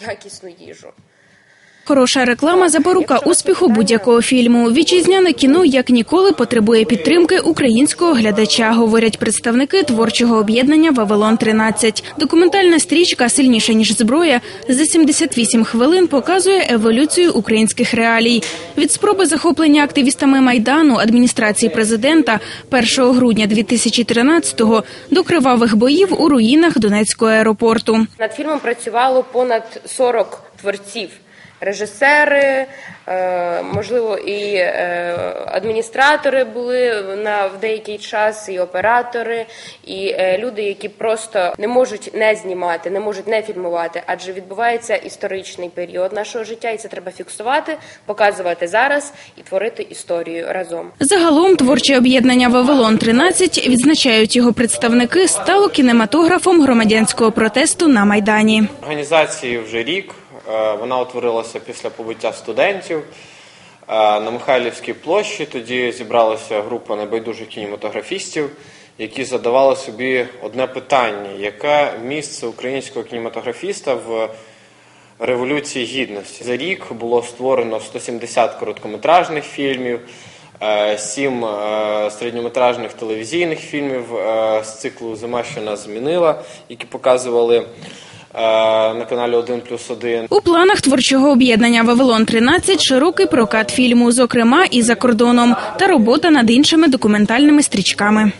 якісну їжу. Хороша реклама запорука успіху будь-якого фільму. Вітчизняне кіно як ніколи потребує підтримки українського глядача, говорять представники творчого об'єднання Вавилон 13 Документальна стрічка Сильніша ніж зброя за 78 хвилин показує еволюцію українських реалій. Від спроби захоплення активістами майдану адміністрації президента 1 грудня 2013-го до кривавих боїв у руїнах Донецького аеропорту. Над фільмом працювало понад 40 творців. Режисери, е, можливо, і е, адміністратори були на в деякий час, і оператори, і е, люди, які просто не можуть не знімати, не можуть не фільмувати, адже відбувається історичний період нашого життя, і це треба фіксувати, показувати зараз і творити історію разом. Загалом творче об'єднання Вавилон 13 відзначають його представники стало кінематографом громадянського протесту на майдані. Організації вже рік. Е, Вона утворилася після побиття студентів е, на Михайлівській площі. Тоді зібралася група небайдужих кінематографістів, які задавали собі одне питання: яке місце українського кінематографіста в Революції Гідності? За рік було створено 170 короткометражних фільмів. е, Сім середньометражних телевізійних фільмів з циклу Зима, що нас змінила, які показували на каналі 1 плюс 1. У планах творчого об'єднання Вавилон 13 широкий прокат фільму, зокрема і за кордоном, та робота над іншими документальними стрічками.